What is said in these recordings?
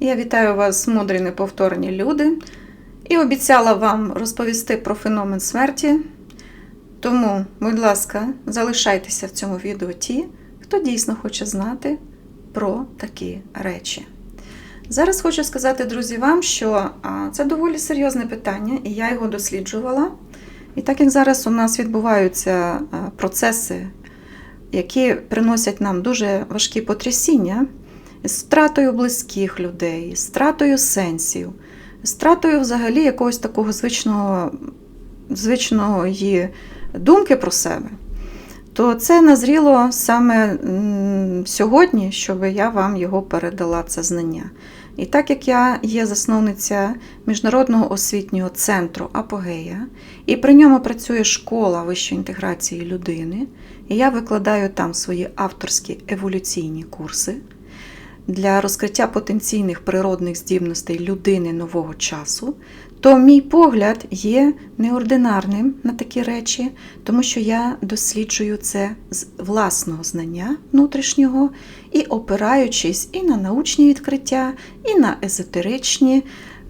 Я вітаю вас, мудрі неповторні люди, і обіцяла вам розповісти про феномен смерті. Тому, будь ласка, залишайтеся в цьому відео ті, хто дійсно хоче знати про такі речі. Зараз хочу сказати, друзі, вам, що це доволі серйозне питання, і я його досліджувала. І так як зараз у нас відбуваються процеси, які приносять нам дуже важкі потрясіння, з втратою близьких людей, з втратою сенсів, з втратою взагалі якогось такого звичного, звичної думки про себе, то це назріло саме сьогодні, щоб я вам його передала, це знання. І так як я є засновниця Міжнародного освітнього центру Апогея, і при ньому працює школа вищої інтеграції людини, і я викладаю там свої авторські еволюційні курси для розкриття потенційних природних здібностей людини нового часу, то мій погляд є неординарним на такі речі, тому що я досліджую це з власного знання внутрішнього і опираючись і на научні відкриття, і на езотеричні.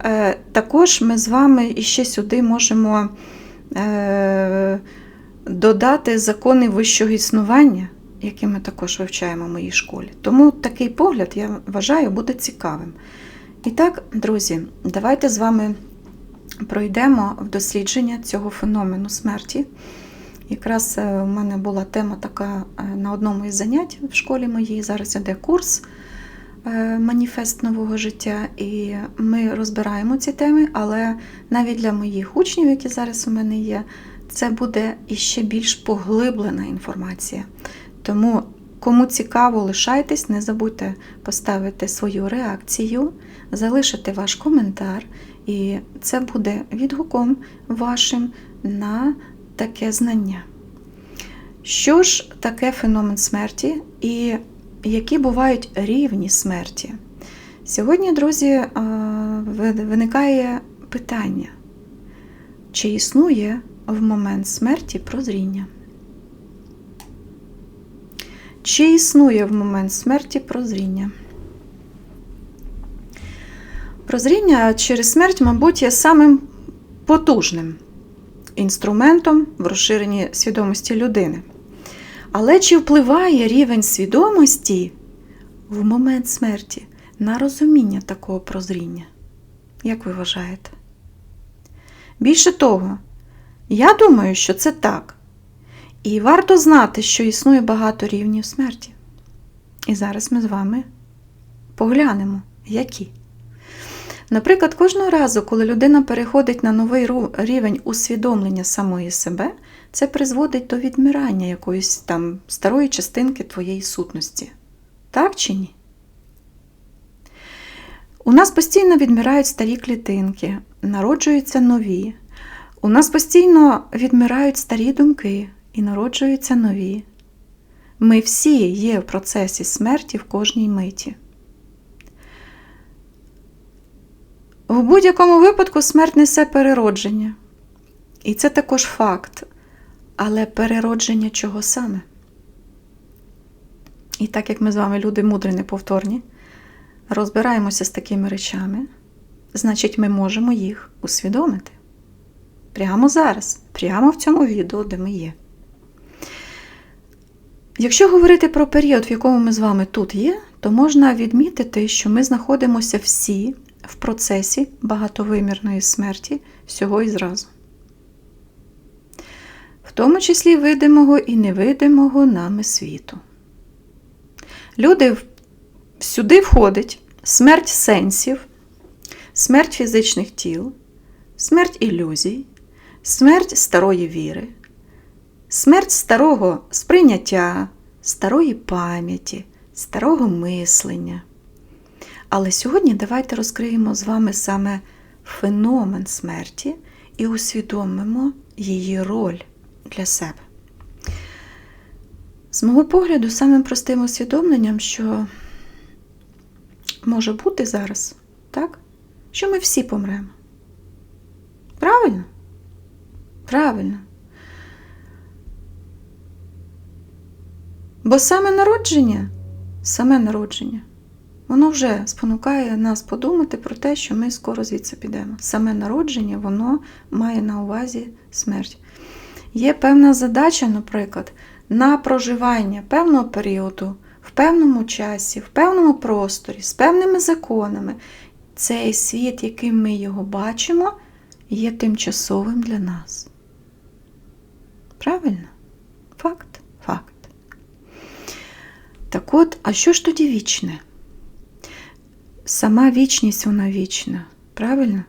Е, Також ми з вами іще сюди можемо е, додати закони вищого існування, які ми також вивчаємо в моїй школі. Тому такий погляд, я вважаю, буде цікавим. І так, друзі, давайте з вами пройдемо в дослідження цього феномену смерті. Якраз е, у мене була тема така е, на одному із занять в школі моїй. Зараз іде курс е, Маніфест нового життя, і ми розбираємо ці теми, але навіть для моїх учнів, які зараз у мене є, це буде іще більш поглиблена інформація. Тому, кому цікаво, лишайтесь, не забудьте поставити свою реакцію, залишити ваш коментар, і це буде відгуком вашим на таке знання. Що ж таке феномен смерті і які бувають рівні смерті? Сьогодні, друзі, е, виникає питання, чи існує в момент смерті прозріння? Чи існує в момент смерті прозріння? Прозріння через смерть, мабуть, є самим потужним інструментом в розширенні свідомості людини. Але чи впливає рівень свідомості в момент смерті на розуміння такого прозріння? Як ви вважаєте? Більше того, я думаю, що це так. І варто знати, що існує багато рівнів смерті. І зараз ми з вами поглянемо, які. Наприклад, кожного разу, коли людина переходить на новий рівень усвідомлення самої себе, це призводить до відмирання якоїсь там старої частинки твоєї сутності. Так чи ні? У нас постійно відмирають старі клітинки, народжуються нові. У нас постійно відмирають старі думки і народжуються нові. Ми всі є в процесі смерті в кожній миті. В будь-якому випадку смерть несе переродження. І це також факт. Але переродження чого саме? І так як ми з вами люди мудрі, неповторні, розбираємося з такими речами, значить, ми можемо їх усвідомити. Прямо зараз, прямо в цьому відео, де ми є. Якщо говорити про період, в якому ми з вами тут є, то можна відмітити, що ми знаходимося всі в процесі багатовимірної смерті всього і зразу. В тому числі видимого і невидимого нами світу. Люди сюди входить смерть сенсів, смерть фізичних тіл, смерть ілюзій, смерть старої віри, смерть старого сприйняття, старої пам'яті, старого мислення. Але сьогодні давайте розкриємо з вами саме феномен смерті і усвідомимо її роль для себе. З мого погляду, самим простим усвідомленням, що може бути зараз, так? що ми всі помремо. Правильно? Правильно. Бо саме народження, саме народження Воно вже спонукає нас подумати про те, що ми скоро звідси підемо. Саме народження, воно має на увазі смерть. Є певна задача, наприклад, на проживання певного періоду, в певному часі, в певному просторі, з певними законами. Цей світ, яким ми його бачимо, є тимчасовим для нас. Правильно? Факт? Так от, а що ж тоді вічне? Сама вічність вона вічна, правильно?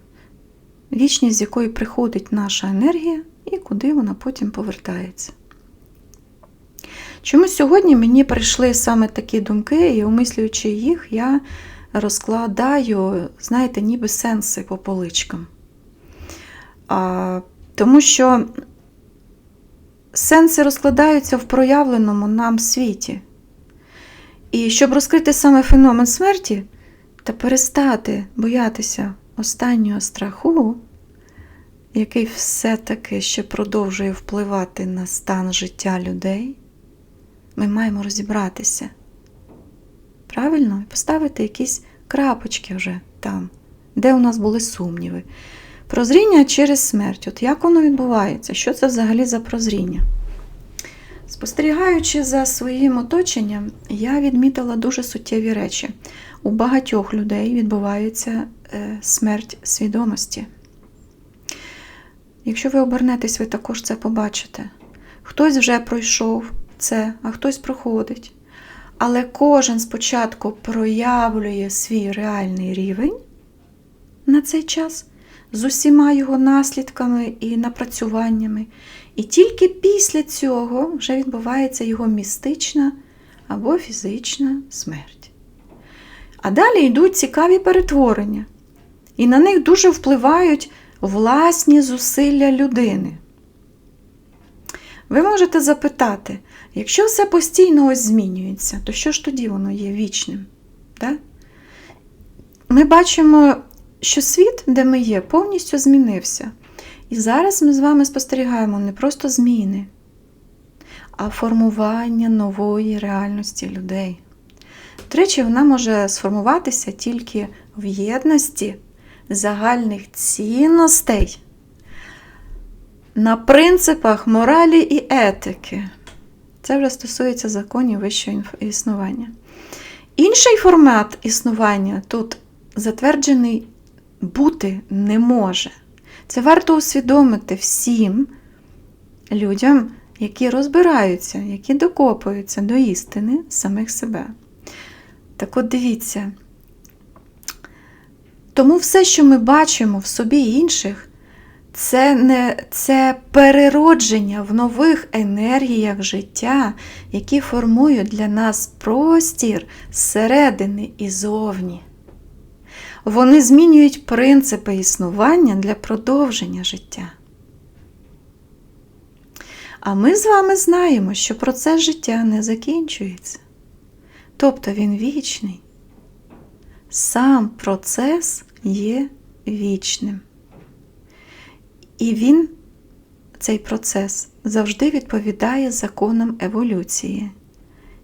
Вічність, з якої приходить наша енергія і куди вона потім повертається. Чому сьогодні мені прийшли саме такі думки, і умислюючи їх, я розкладаю, знаєте, ніби сенси по поличкам. А, Тому що сенси розкладаються в проявленому нам світі. І щоб розкрити саме феномен смерті та перестати боятися останнього страху, який все-таки ще продовжує впливати на стан життя людей, ми маємо розібратися. Правильно? І поставити якісь крапочки вже там, де у нас були сумніви. Прозріння через смерть. От як воно відбувається? Що це взагалі за прозріння? Спостерігаючи за своїм оточенням, я відмітила дуже суттєві речі. У багатьох людей відбувається е, смерть свідомості. Якщо ви обернетесь, ви також це побачите. Хтось вже пройшов це, а хтось проходить. Але кожен спочатку проявлює свій реальний рівень на цей час з усіма його наслідками і напрацюваннями. І тільки після цього вже відбувається його містична або фізична смерть. А далі йдуть цікаві перетворення, і на них дуже впливають власні зусилля людини. Ви можете запитати, якщо все постійно ось змінюється, то що ж тоді воно є вічним? Да? Ми бачимо, що світ, де ми є, повністю змінився. І зараз ми з вами спостерігаємо не просто зміни, а формування нової реальності людей. Тричі вона може сформуватися тільки в єдності загальних цінностей на принципах моралі і етики. Це вже стосується законів вищого існування. Інший формат існування тут затверджений бути не може. Це варто усвідомити всім людям, які розбираються, які докопуються до істини самих себе. Так от дивіться. Тому все, що ми бачимо в собі інших, це не це переродження в нових енергіях життя, які формують для нас простір зсередини і зовні. Вони змінюють принципи існування для продовження життя. А ми з вами знаємо, що процес життя не закінчується. Тобто він вічний. Сам процес є вічним. І він, цей процес, завжди відповідає законам еволюції,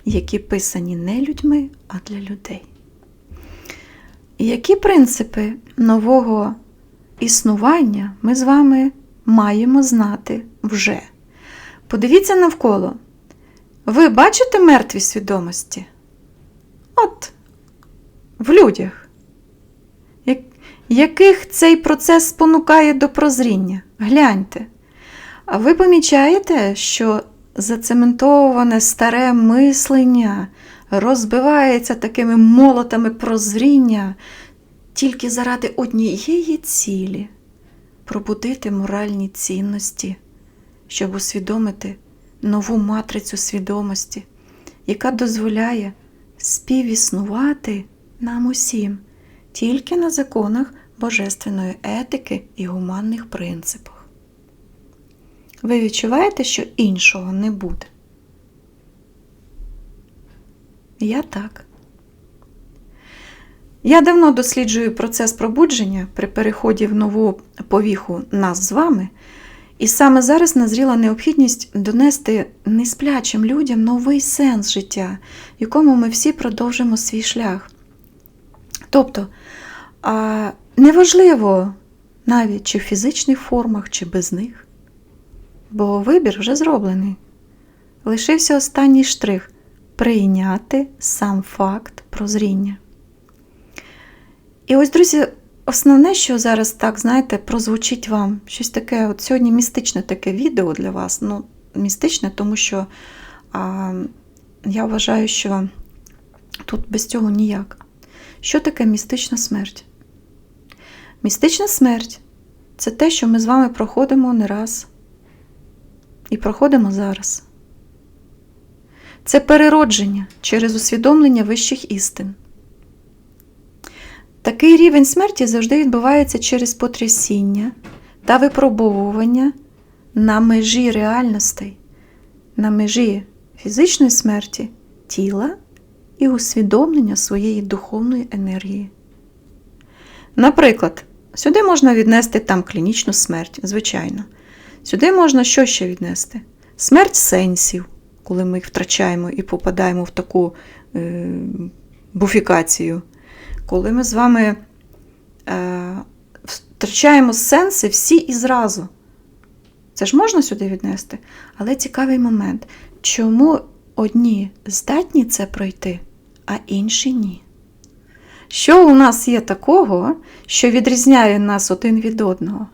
які писані не людьми, а для людей. Які принципи нового існування ми з вами маємо знати вже? Подивіться навколо. Ви бачите мертві свідомості? От, в людях, яких цей процес спонукає до прозріння? Гляньте. А ви помічаєте, що зацементоване старе мислення розбивається такими молотами прозріння тільки заради однієї цілі пробудити моральні цінності, щоб усвідомити нову матрицю свідомості, яка дозволяє співіснувати нам усім тільки на законах божественної етики і гуманних принципах. Ви відчуваєте, що іншого не буде? Я так. Я давно досліджую процес пробудження при переході в нову повіху нас з вами, і саме зараз назріла необхідність донести несплячим людям новий сенс життя, якому ми всі продовжимо свій шлях. Тобто, а, неважливо навіть чи в фізичних формах, чи без них, бо вибір вже зроблений. Лишився останній штрих прийняти сам факт прозріння. І ось, друзі, основне, що зараз так, знаєте, прозвучить вам щось таке, от сьогодні містичне таке відео для вас. Ну, містичне, тому що а, я вважаю, що тут без цього ніяк. Що таке містична смерть? Містична смерть це те, що ми з вами проходимо не раз. І проходимо зараз. Це переродження через усвідомлення вищих істин. Такий рівень смерті завжди відбувається через потрясіння та випробовування на межі реальностей, на межі фізичної смерті тіла і усвідомлення своєї духовної енергії. Наприклад, сюди можна віднести там клінічну смерть, звичайно. Сюди можна що ще віднести? Смерть сенсів, коли ми їх втрачаємо і попадаємо в таку е, буфікацію. Коли ми з вами е, втрачаємо сенси всі і зразу. Це ж можна сюди віднести. Але цікавий момент, чому одні здатні це пройти, а інші ні. Що у нас є такого, що відрізняє нас один від одного,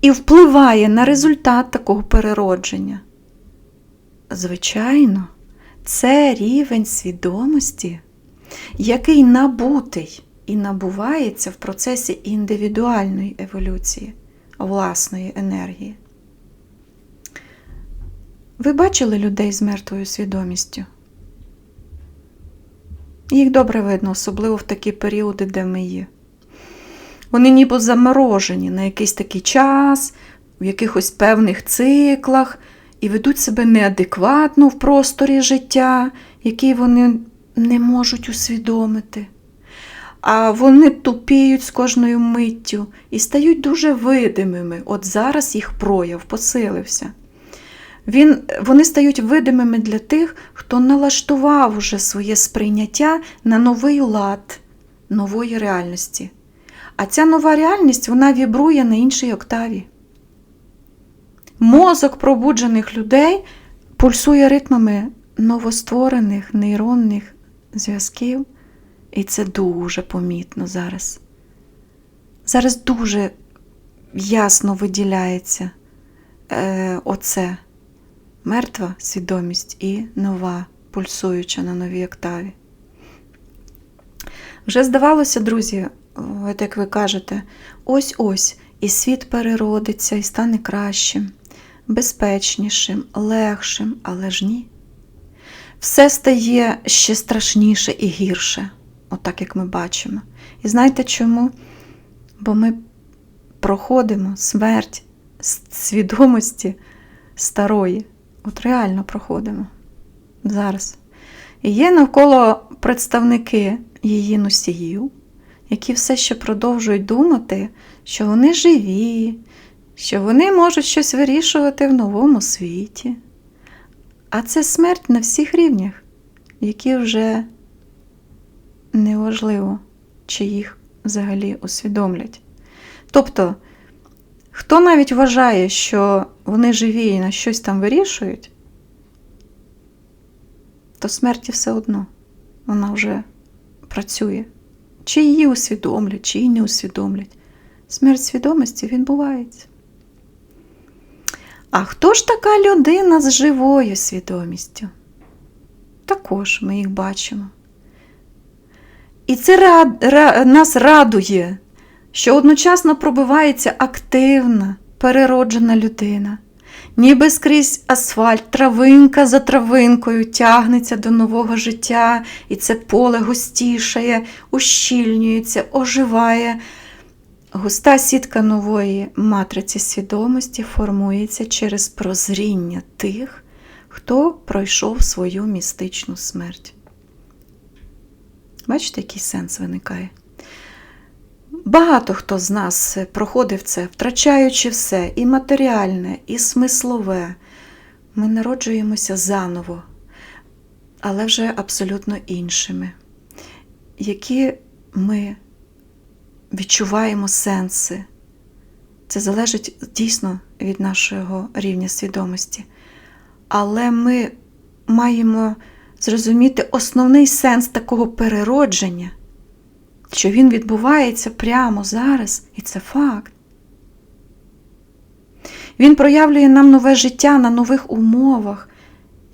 і впливає на результат такого переродження? Звичайно, це рівень свідомості, який набутий і набувається в процесі індивідуальної еволюції власної енергії. Ви бачили людей з мертвою свідомістю? Їх добре видно, особливо в такі періоди, де ми є. Вони ніби заморожені на якийсь такий час, в якихось певних циклах, і ведуть себе неадекватно в просторі життя, який вони не можуть усвідомити. А вони тупіють з кожною миттю і стають дуже видимими. От зараз їх прояв посилився. Він, Вони стають видимими для тих, хто налаштував уже своє сприйняття на новий лад нової реальності. А ця нова реальність вона вібрує на іншій октаві. Мозок пробуджених людей пульсує ритмами новостворених нейронних зв'язків, і це дуже помітно зараз. Зараз дуже ясно виділяється е, оце мертва свідомість і нова, пульсуюча на новій октаві. Вже здавалося, друзі, от як ви кажете, ось-ось і світ переродиться і стане кращим, безпечнішим, легшим, але ж ні. Все стає ще страшніше і гірше, отак як ми бачимо. І знаєте чому? Бо ми проходимо смерть свідомості старої. От реально проходимо зараз. І є навколо представники її носіїв, які все ще продовжують думати, що вони живі, що вони можуть щось вирішувати в новому світі. А це смерть на всіх рівнях, які вже неважливо, чи їх взагалі усвідомлять. Тобто, хто навіть вважає, що вони живі і на щось там вирішують, то смерті все одно вона вже працює. Чи її усвідомлять, чи її не усвідомлять. Смерть свідомості відбувається. А хто ж така людина з живою свідомістю? Також ми їх бачимо. І це рад, ра, нас радує, що одночасно пробивається активна, перероджена людина, ніби скрізь асфальт, травинка за травинкою тягнеться до нового життя, і це поле густішає, ущільнюється, оживає. Густа сітка нової матриці свідомості формується через прозріння тих, хто пройшов свою містичну смерть. Бачите, який сенс виникає? Багато хто з нас проходив це, втрачаючи все, і матеріальне, і смислове. Ми народжуємося заново, але вже абсолютно іншими, які ми відчуваємо сенси. Це залежить дійсно від нашого рівня свідомості. Але ми маємо зрозуміти основний сенс такого переродження, що він відбувається прямо зараз, і це факт. Він проявлює нам нове життя на нових умовах,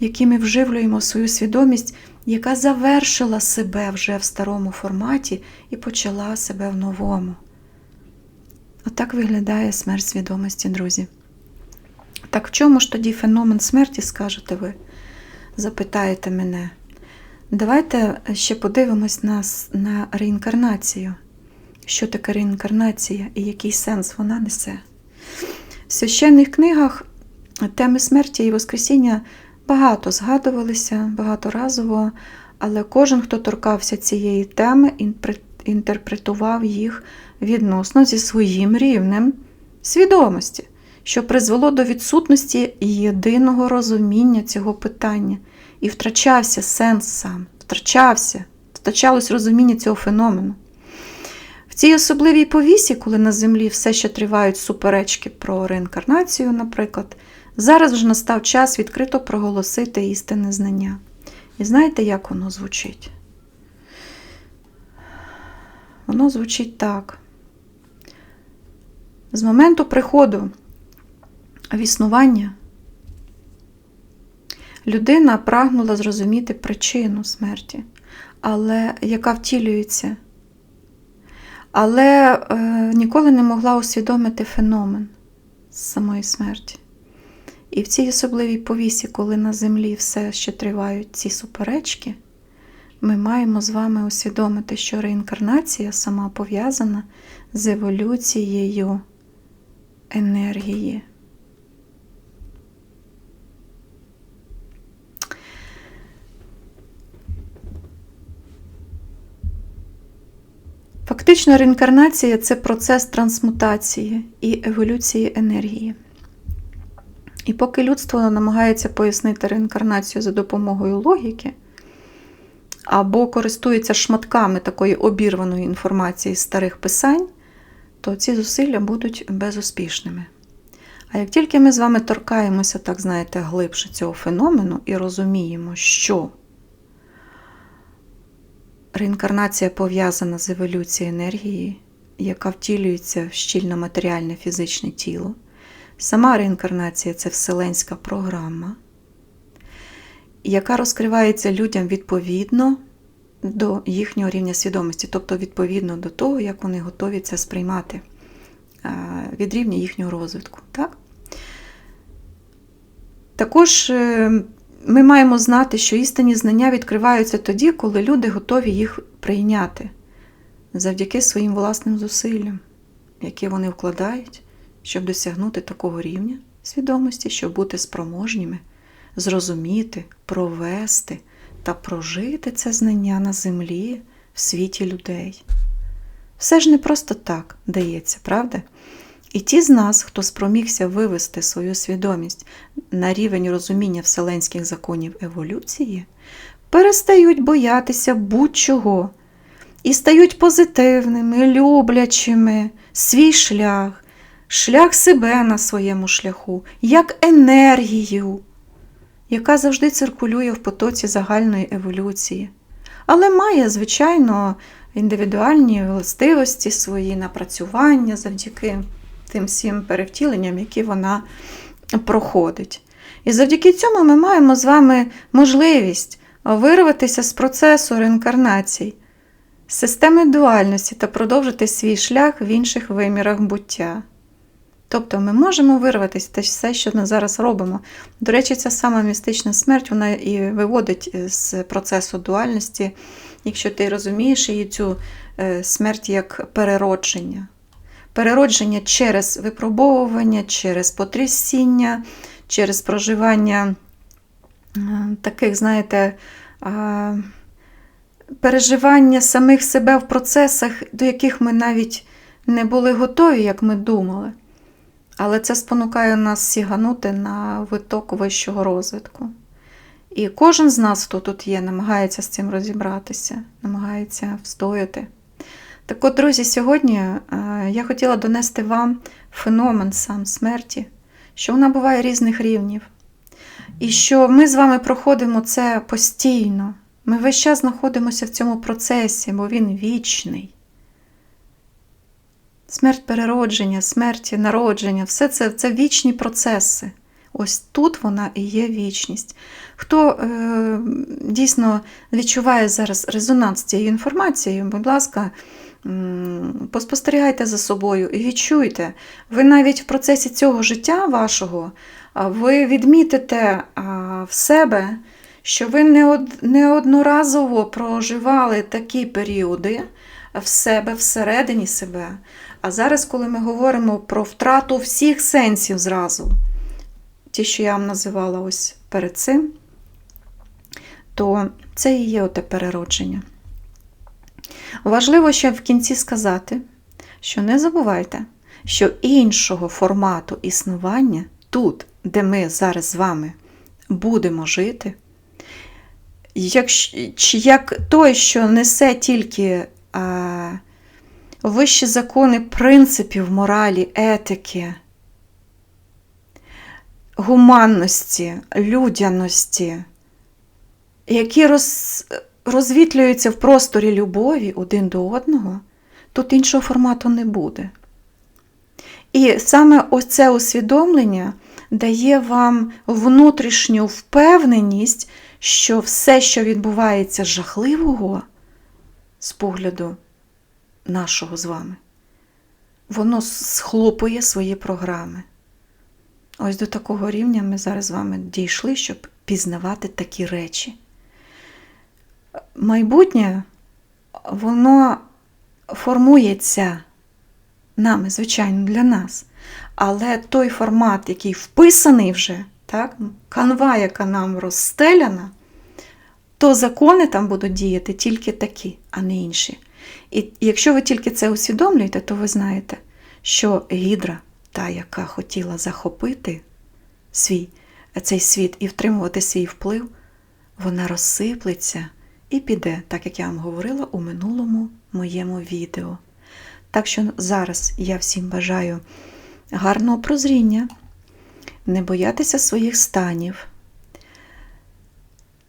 які ми вживлюємо свою свідомість, яка завершила себе вже в старому форматі і почала себе в новому. Отак виглядає смерть свідомості, друзі. Так в чому ж тоді феномен смерті, скажете ви? Запитаєте мене. Давайте ще подивимось на, на реінкарнацію. Що таке реінкарнація і який сенс вона несе? В священних книгах теми смерті і Воскресіння багато згадувалися, багаторазово, але кожен, хто торкався цієї теми, інтерпретував їх відносно зі своїм рівнем свідомості, що призвело до відсутності єдиного розуміння цього питання. І втрачався сенс сам, втрачався, втрачалось розуміння цього феномену. В цій особливій повісі, коли на землі все ще тривають суперечки про реінкарнацію, наприклад, зараз вже настав час відкрито проголосити істинне знання. І знаєте, як воно звучить? Воно звучить так. З моменту приходу в існування людина прагнула зрозуміти причину смерті, але яка втілюється, але е, ніколи не могла усвідомити феномен самої смерті. І в цій особливій повісі, коли на землі все ще тривають ці суперечки, ми маємо з вами усвідомити, що реінкарнація сама пов'язана з еволюцією енергії. Фактично, реінкарнація це процес трансмутації і еволюції енергії. І поки людство намагається пояснити реінкарнацію за допомогою логіки, або користується шматками такої обірваної інформації з старих писань, то ці зусилля будуть безуспішними. А як тільки ми з вами торкаємося, так знаєте, глибше цього феномену і розуміємо, що реінкарнація пов'язана з еволюцією енергії, яка втілюється в щільно матеріальне фізичне тіло, сама реінкарнація це вселенська програма, яка розкривається людям відповідно до їхнього рівня свідомості, тобто відповідно до того, як вони готові це сприймати від рівня їхнього розвитку. Так? Також е, ми маємо знати, що істинні знання відкриваються тоді, коли люди готові їх прийняти завдяки своїм власним зусиллям, які вони вкладають, щоб досягнути такого рівня свідомості, щоб бути спроможніми, зрозуміти, провести та прожити це знання на землі в світі людей. Все ж не просто так дається, правда? І ті з нас, хто спромігся вивести свою свідомість на рівень розуміння вселенських законів еволюції, перестають боятися будь-чого і стають позитивними, люблячими, свій шлях, шлях себе на своєму шляху, як енергію, яка завжди циркулює в потоці загальної еволюції, але має, звичайно, індивідуальні властивості, свої напрацювання завдяки тим всім перевтіленням, які вона проходить. І завдяки цьому ми маємо з вами можливість вирватися з процесу реінкарнацій, системи дуальності та продовжити свій шлях в інших вимірах буття. Тобто ми можемо вирватися те все, що ми зараз робимо. До речі, ця сама містична смерть вона і виводить з процесу дуальності, якщо ти розумієш її цю е, смерть як переродження переродження через випробовування, через потрясіння, через проживання е, таких, знаєте, переживання самих себе в процесах, до яких ми навіть не були готові, як ми думали. Але це спонукає нас сіганути на виток вищого розвитку. І кожен з нас, хто тут є, намагається з цим розібратися, намагається встояти. Так от, друзі, сьогодні е, я хотіла донести вам феномен сам смерті, що вона буває різних рівнів. І що ми з вами проходимо це постійно. Ми весь час знаходимося в цьому процесі, бо він вічний. Смерть переродження, смерть народження все це, це вічні процеси. Ось тут вона і є вічність. Хто е, дійсно відчуває зараз резонанс цією інформацією, будь ласка, поспостерігайте за собою і відчуйте. Ви навіть в процесі цього життя вашого ви відмітите в себе, що ви неодноразово проживали такі періоди в себе, всередині себе. А зараз, коли ми говоримо про втрату всіх сенсів зразу, ті, що я вам називала ось перед цим, то це і є оте переродження. Важливо ще в кінці сказати, що не забувайте, що іншого формату існування тут, де ми зараз з вами будемо жити, як, як той, що несе тільки вищі закони принципів моралі, етики, гуманності, людяності, які роз, розвітлюються в просторі любові один до одного, тут іншого формату не буде. І саме ось це усвідомлення дає вам внутрішню впевненість, що все, що відбувається жахливого з погляду нашого з вами, воно схлопує свої програми. Ось до такого рівня ми зараз з вами дійшли, щоб пізнавати такі речі. Майбутнє, воно формується нами, звичайно, для нас. Але той формат, який вписаний вже, так, канва, яка нам розстеляна, то закони там будуть діяти тільки такі, а не інші. І якщо ви тільки це усвідомлюєте, то ви знаєте, що гідра, та, яка хотіла захопити свій, цей світ і втримувати свій вплив, вона розсиплеться і піде, так як я вам говорила у минулому моєму відео. Так що зараз я всім бажаю гарного прозріння, не боятися своїх станів,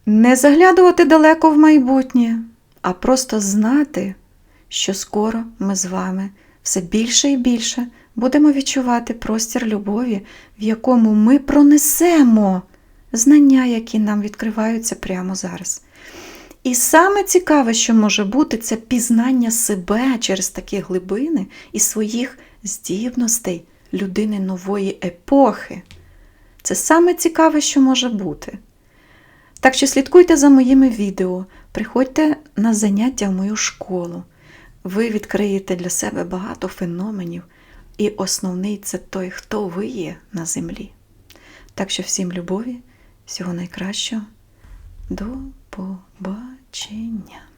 не заглядувати далеко в майбутнє, а просто знати, що скоро ми з вами все більше і більше будемо відчувати простір любові, в якому ми пронесемо знання, які нам відкриваються прямо зараз. І саме цікаве, що може бути, це пізнання себе через такі глибини і своїх здібностей людини нової епохи. Це саме цікаве, що може бути. Так що слідкуйте за моїми відео, приходьте на заняття в мою школу. Ви відкриєте для себе багато феноменів, і основний це той, хто ви є на землі. Так що всім любові, всього найкращого. До побачення.